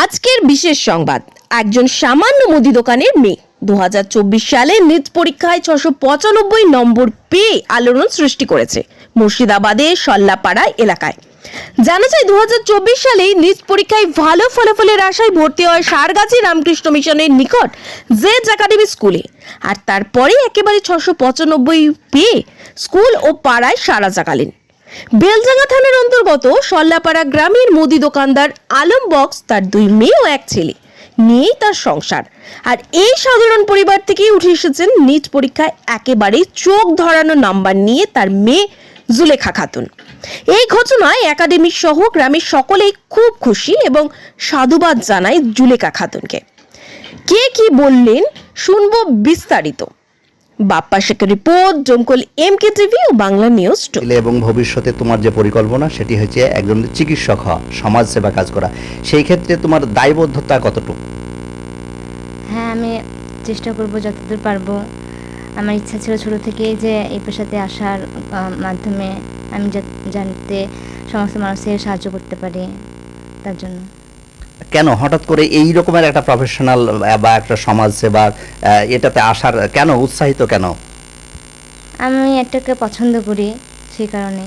আজকের বিশেষ সংবাদ। একজন সামান্য মুদি দোকানের মেয়ে। দু হাজার চব্বিশ সালে নিট পরীক্ষায় ছশো পঁচানব্বই নম্বর পেয়ে আলোড়ন সৃষ্টি করেছে মুর্শিদাবাদে সল্লাপাড়া এলাকায়। জানা যায় দু হাজার চব্বিশ সালে নিট পরীক্ষায় ভালো ফলাফলের আশায় ভর্তি হয় সারগাছি রামকৃষ্ণ মিশনের নিকট জেজ একাডেমি স্কুলে। আর তারপরে একেবারে ছশো পঁচানব্বই পেয়ে স্কুল ও পাড়ায় সারা জাগালেন। বেলজাঙ্গা থানার অন্তর্গত সল্লাপাড়া গ্রামের মুদি দোকানদার আলম বক্স তার দুই মেয়ে ও এক ছেলে। নিয়েই তার সংসার। আর এই সাধারণ পরিবার থেকেই উঠে এসেছেন নিট পরীক্ষায় একেবারে চোখ ধরানো নাম্বার নিয়ে তার মেয়ে জুলেখা খাতুন। এই ঘটনায় একাডেমি সহ গ্রামের সকলেই খুব খুশি এবং সাধুবাদ জানায় জুলেখা খাতুনকে। কে কি বললেন শুনব বিস্তারিত। বাপ্পা শেখের রিপোর্ট জমকল এম কে টিভি ও বাংলা নিউজ ছেলে এবং ভবিষ্যতে তোমার যে পরিকল্পনা সেটি হচ্ছে একজন চিকিৎসক হওয়া সমাজ সেবা কাজ করা। সেই ক্ষেত্রে তোমার দায়বদ্ধতা কতটুকু? হ্যাঁ আমি চেষ্টা করব যতদূর পারব। আমার ইচ্ছা ছিল ছোটো থেকে যে এই পেশাতে আসার মাধ্যমে আমি জানতে সমস্ত মানুষের সাহায্য করতে পারি তার জন্য। কেন? হঠাৎ করে এই রকমের একটা প্রফেশনাল বা একটা সমাজ সেবা এটাতে আসার কেন? উৎসাহিত কেন? আমি এটাকে পছন্দ করি সেই কারণে।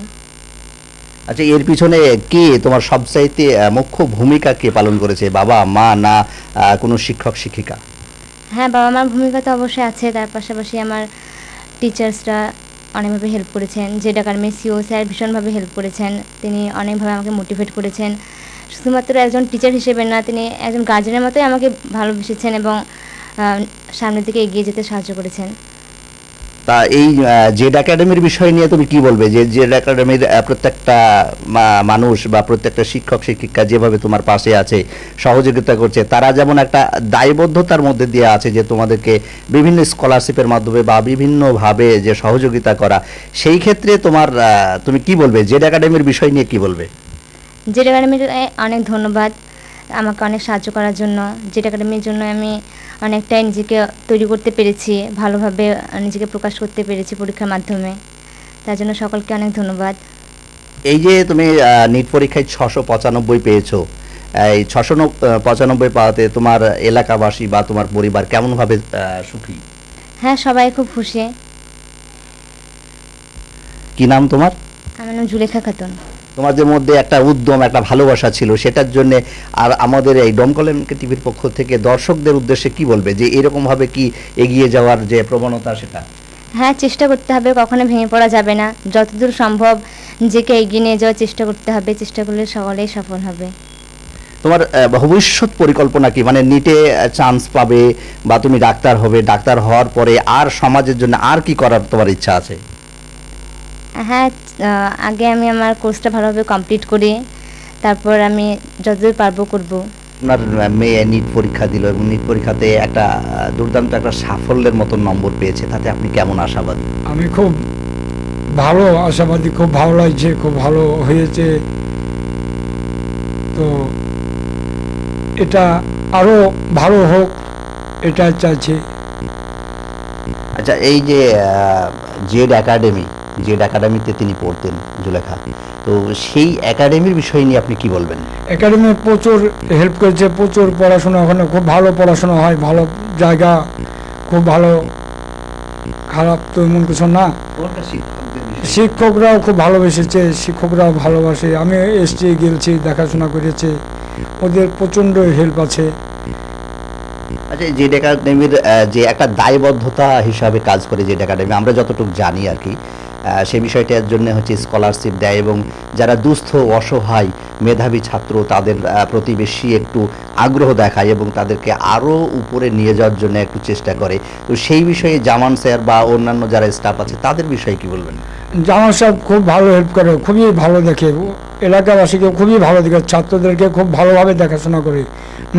আচ্ছা এর পিছনে কে তোমার সবচাইতে মুখ্য ভূমিকা কে পালন করেছে? বাবা মা না কোনো শিক্ষক শিক্ষিকা? হ্যাঁ বাবা মার ভূমিকা তো অবশ্যই আছে। তার পাশাপাশি আমার টিচার্সরা অনেকভাবে হেল্প করেছেন। যে ডাকার মেসিও স্যার ভীষণভাবে হেল্প করেছেন। তিনি অনেকভাবে আমাকে মোটিভেট করেছেন। শুধুমাত্র একজন টিচার হিসেবে না, তিনি একজন গার্জেনের মতোই আমাকে ভালোবেসেছেন এবং সামনের দিকে এগিয়ে যেতে সাহায্য করেছেন। তা এই জেড একাডেমির বিষয় নিয়ে তুমি কি বলবে? যে জেড একাডেমির প্রত্যেকটা মানুষ বা প্রত্যেকটা শিক্ষক, শিক্ষিকা যেভাবে তোমার পাশে আছে, সহযোগিতা করছে, তারা যেমন একটা দায়বদ্ধতার মধ্যে দিয়ে আছে যে তোমাদেরকে বিভিন্ন স্কলারশিপের মাধ্যমে বা বিভিন্নভাবে যে সহযোগিতা করা, সেই ক্ষেত্রে তোমার তুমি কি বলবে? জেড একাডেমির বিষয় নিয়ে কি বলবে? জেড একাডেমির অনেক ধন্যবাদ আমাকে অনেক সাহায্য করার জন্য। জেড একাডেমির জন্য আমি অনেকটাই নিজেকে তৈরি করতে পেরেছি ভালোভাবে নিজেকে প্রকাশ করতে পেরেছি পরীক্ষার মাধ্যমে। তার জন্য সকলকে অনেক ধন্যবাদ। এই যে তুমি নিট পরীক্ষায় ছশো পঁচানব্বই পেয়েছ এই ছশো পঁচানব্বই পাওয়াতে তোমার এলাকাবাসী বা তোমার পরিবার কেমনভাবে সুখী? হ্যাঁ সবাই খুব খুশি। কি নাম তোমার? আমার নাম জুলেখা খাতুন। তোমাদের মধ্যে একটা উদ্যম একটা ভালোবাসা ছিল সেটার জন্য আর আমাদের এই ডমকলেমকে টিভির পক্ষ থেকে দর্শকদের উদ্দেশ্যে কি বলবে? যে এরকম ভাবে কি এগিয়ে যাওয়ার যে প্রবণতা সেটা? হ্যাঁ চেষ্টা করতে হবে কখনো ভেঙে পড়া যাবে না। যতদূর সম্ভব নিজেকে এগিয়ে নিয়ে যাওয়ার চেষ্টা করতে হবে চেষ্টা করলে সকলেই সফল হবে। তোমার ভবিষ্যৎ পরিকল্পনা কি? মানে নিটে চান্স পাবে বা তুমি ডাক্তার হবে ডাক্তার হওয়ার পরে আর সমাজের জন্য আর কি করার তোমার ইচ্ছা আছে? হ্যাঁ আগে আমি আমার কোর্সটা ভালোভাবে কমপ্লিট করি তারপর আমি যতদূর পারব করব। আপনার মেয়ে নিট পরীক্ষা দিল এবং নিট পরীক্ষাতে একটা দুর্দান্ত একটা সাফল্যের মতন নম্বর পেয়েছে তাতে আপনি কেমন আশাবাদী? আমি খুব ভালো আশাবাদী খুব ভালো লাগছে খুব ভালো হয়েছে। তো এটা আরও ভালো হোক এটা চাইছি। আচ্ছা এই যে জেড একাডেমি জেড একাডেমিতে তিনি পড়তেন জুলেখা। তো সেই একাডেমির বিষয় নিয়ে আপনি কি বলবেন? একাডেমি প্রচুর হেল্প করেছে প্রচুর পড়াশোনা ওখানে খুব ভালো পড়াশোনা হয় ভালো জায়গা খুব ভালো খারাপ তো এমন কিছু না। শিক্ষকরাও খুব ভালোবেসেছে শিক্ষকরাও ভালোবাসে। আমি এসছি গেলছি দেখাশোনা করেছে। ওদের প্রচণ্ড হেল্প আছে। আচ্ছা জেড একাডেমির যে একটা দায়বদ্ধতা হিসাবে কাজ করে জেড একাডেমি আমরা যতটুকু জানি আর কি সেই বিষয়টার জন্য হচ্ছে স্কলারশিপ দেয় এবং যারা দুস্থ অসহায় মেধাবী ছাত্র তাদের প্রতি বেশি একটু আগ্রহ দেখায় এবং তাদেরকে আরও উপরে নিয়ে যাওয়ার জন্য একটু চেষ্টা করে। তো সেই বিষয়ে জামান স্যার বা অন্যান্য যারা স্টাফ আছে, তাদের বিষয়ে কি বলবেন? জামান সাহেব খুব ভালো হেল্প করে, খুবই ভালো দেখে। এলাকাবাসীকে খুবই ভালো দেখে, ছাত্রদেরকে খুব ভালোভাবে দেখাশোনা করে।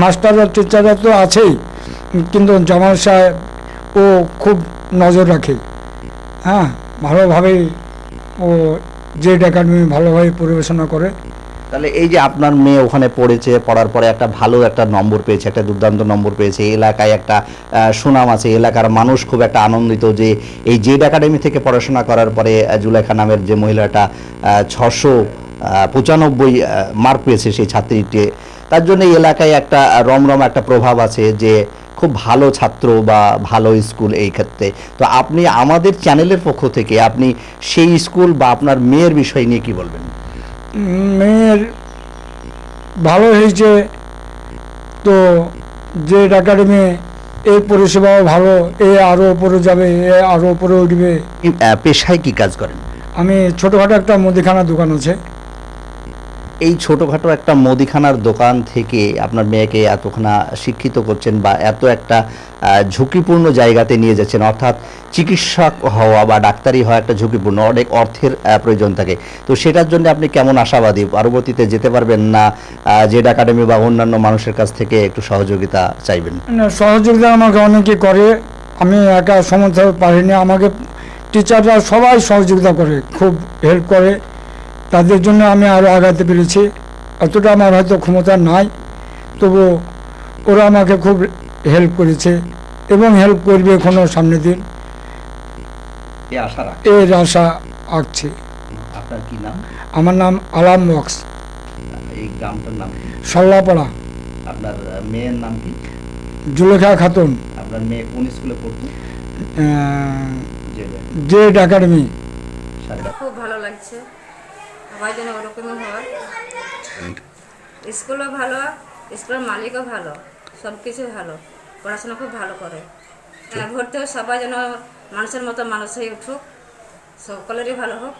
মাস্টাররা টিচাররা তো আছেই, কিন্তু জামান সাহেব ও খুব নজর রাখে। হ্যাঁ। ভালোভাবেই ও জেড একাডেমি ভালোভাবে পরিবেশনা করে। তাহলে এই যে আপনার মেয়ে ওখানে পড়েছে, পড়ার পরে একটা ভালো একটা নম্বর পেয়েছে, একটা দুর্দান্ত নম্বর পেয়েছে এলাকায় একটা সুনাম আছে এলাকার মানুষ খুব একটা আনন্দিত যে এই জেড একাডেমি থেকে পড়াশোনা করার পরে জুলেখা নামের যে মহিলাটা ছশো পঁচানব্বই মার্ক পেয়েছে সেই ছাত্রীটি তার জন্য এলাকায় একটা রমরম একটা প্রভাব আছে যে খুব ভালো ছাত্র বা ভালো স্কুল এই ক্ষেত্রে। তো আপনি আমাদের চ্যানেলের পক্ষ থেকে আপনি সেই স্কুল বা আপনার মেয়ের বিষয় নিয়ে কি বলবেন? মেয়ের ভালো হয়েছে তো যে একাডেমি এই পরিষেবাও ভালো এ আরও উপরে যাবে এ আরও উপরে উঠবে। পেশায় কি কাজ করেন? আমি ছোটোখাটো একটা মুদিখানা দোকান আছে। এই ছোটখাটো একটা মুদিখানার দোকান থেকে আপনার মেয়েকে এতখানা শিক্ষিত করছেন বা এত একটা ঝুঁকিপূর্ণ জায়গাতে নিয়ে যাচ্ছেন, অর্থাৎ চিকিৎসক হওয়া বা ডাক্তারি হওয়া একটা ঝুঁকিপূর্ণ, অনেক অর্থের প্রয়োজন থাকে। তো সেটার জন্য আপনি কেমন আশাবাদী? পরবর্তীতে যেতে পারবেন না জেড একাডেমি বা অন্যান্য মানুষের কাছ থেকে একটু সহযোগিতা চাইবেন? সহযোগিতা আমাকে অনেকে করে। আমি একা সমর্থ পারিনি আমাকে টিচাররা সবাই সহযোগিতা করে, খুব হেল্প করে। তাদের জন্য আমি আরও আগাতে পেরেছি। অতটা আমার হয়তো ক্ষমতা নাই তবু ওরা আমাকে খুব হেল্প করেছে এবং হেল্প করবে এখনও সামনে দিন। আশা এর আশা আঁকছে আপনার কি নাম? আমার নাম আলাম বক্স এই গ্রামটার নাম কি? আপনার মেয়ের নাম কি? জুলেখা খাতুন। আপনার মেয়ে কোন স্কুলে পড়তো? জেড। একাডেমি। খুব ভালো লাগছে। সবাই যেন ওরকমই হয়। স্কুলও ভালো স্কুলের মালিকও ভালো সব কিছু ভালো পড়াশোনা খুব ভালো করে। হ্যাঁ, ভর্তি সবাই যেন মানুষের মতো মানুষ হয়ে উঠুক সকলেরই ভালো হোক।